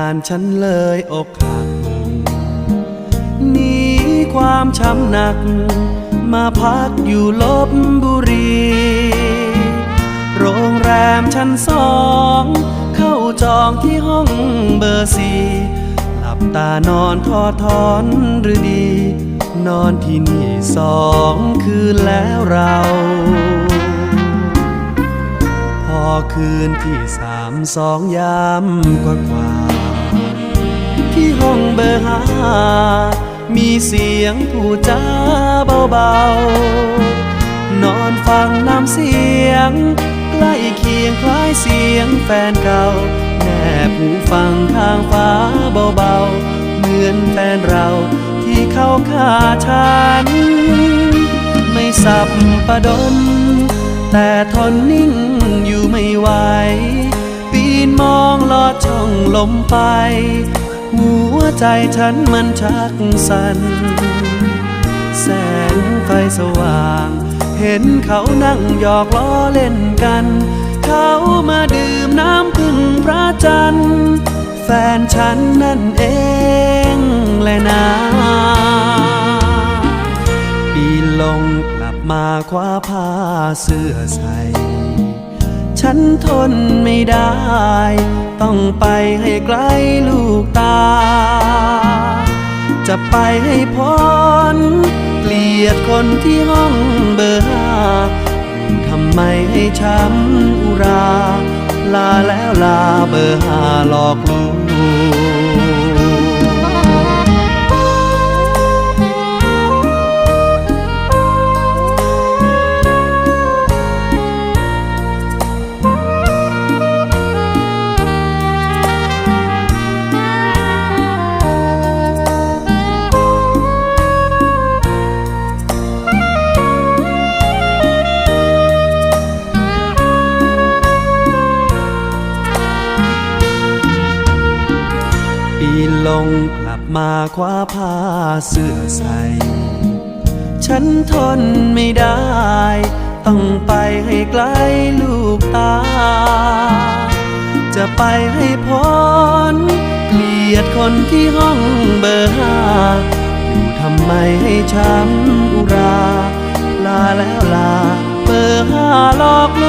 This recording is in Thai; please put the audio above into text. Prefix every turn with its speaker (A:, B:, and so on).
A: านฉันเลยอกหักหนีความช้ำหนัก มาพักอยู่ลบบุรี โรงแรมชั้นสอง เข้าจองที่ห้องเบอร์สี่หลับตานอนทอทอนหรือดี นอนที่นี่สองคืนแล้วเราพอคืนที่สามสองยามกว่ากว่า ที่ห้องเบอร์ห้ามีเสียงผู้จาเบาๆ นอนฟังน้ำเสียง ใกล้เคียงคล้ายเสียงแฟนเก่า แนบหูฟังทางฟ้าเบาๆ เหมือนแฟนเราที่เข้าฆ่าฉัน ไม่สับประดน แต่ทนนิ่งอยู่ไม่ไหว ปีนมองลอดช่องลมไป ใจฉันมันชักสัน่นแสงไฟสว่าง เห็นเขานั่งหยอกล้อเล่นกัน เขามาดื่มน้ำพึ่งพระจันทร์แฟนฉันนั่นเองแหละนะปีลงกลับมาคว้าผ้าเสื้อใส่ ฉันทนไม่ได้ ต้องไปให้ไกลลูกตา จะไปให้พ้นเกลียดคนที่ห้องเบอร์ห้าอยู่ทำไมให้ช้ำอุรา ลาแล้วลาเบอร์ห้าหลอกลวง ลงกลับมาคว้าผ้าเสื้อใส่ฉันทนไม่ได้ ต้องไปให้ไกลลูกตา จะไปให้พ้นเกลียดคนที่ห้องเบอร์ห้าอยู่ทำไมให้ช้ำอุรา ลาแล้วลา เบอร์ห้าหลอกล